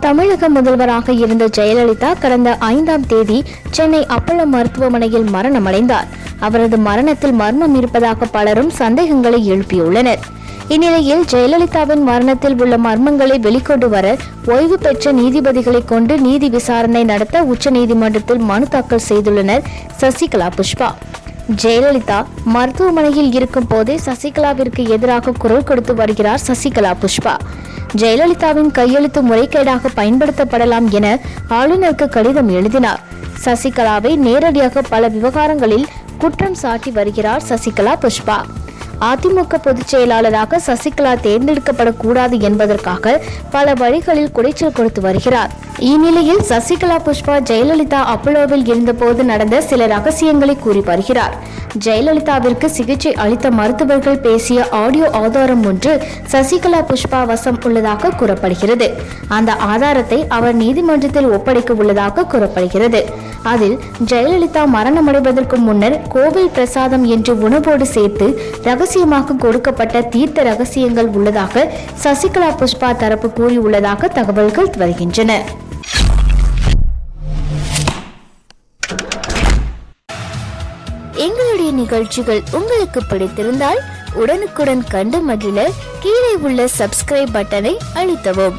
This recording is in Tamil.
தமிழக முதல்வராக இருந்த ஜெயலலிதா கடந்த ஐந்தாம் தேதி சென்னை அப்பல்லோ மருத்துவமனையில் மரணமடைந்தார். அவரது மரணத்தில் மர்மம் இருப்பதாக பலரும் சந்தேகங்களை எழுப்பியுள்ளனர். இந்நிலையில் ஜெயலலிதாவின் மரணத்தில் உள்ள மர்மங்களை வெளிக்கொண்டு வர ஓய்வு பெற்ற நீதிபதிகளை கொண்டு நீதி விசாரணை நடத்த உச்சநீதிமன்றத்தில் மனு தாக்கல் செய்துள்ளனர் சசிகலா புஷ்பா. ஜெயலலிதா மருத்துவமனையில் இருக்கும் போதே சசிகலாவிற்கு எதிராக குரல் கொடுத்து வருகிறார் சசிகலா புஷ்பா. ஜெயலலிதாவின் கையெழுத்து முறைகேடாக பயன்படுத்தப்படலாம் என ஆளுநருக்கு கடிதம் எழுதினார். சசிகலாவை நேரடியாக பல விவகாரங்களில் குற்றம் சாட்டி வருகிறார் சசிகலா புஷ்பா. அதிமுக பொதுச் செயலாளராக சசிகலா தேர்ந்தெடுக்கப்படக்கூடாது என்பதற்காக பல வழிகளில் குடைச்சல் கொடுத்து வருகிறார். இந்நிலையில் சசிகலா புஷ்பா ஜெயலலிதா அப்பலோவில் இருந்தபோது நடந்த சில ரகசியங்களை கூறி வருகிறார். ஜெயலலிதாவிற்கு சிகிச்சை அளித்த மருத்துவர்கள் பேசிய ஆடியோ ஆதாரம் ஒன்று சசிகலா புஷ்பா வசம் உள்ளதாக கூறப்படுகிறது. அந்த ஆதாரத்தை அவர் நீதிமன்றத்தில் ஒப்படைக்க உள்ளதாக கூறப்படுகிறது. அதில் ஜெயலலிதா மரணமடைவதற்கு முன்னர் கோவில் பிரசாதம் என்று உணவோடு சேர்த்து ரகசியமாக கொடுக்கப்பட்ட தீர்த்த ரகசியங்கள் உள்ளதாக சசிகலா புஷ்பா தரப்பு கூறியுள்ளதாக தகவல்கள் வருகின்றன. எங்களுடைய நிகழ்ச்சிகள் உங்களுக்கு பிடித்திருந்தால் உடனுக்குடன் கண்டு மகிழ கீழே உள்ள சப்ஸ்கிரைப் பட்டனை அழுத்தவும்.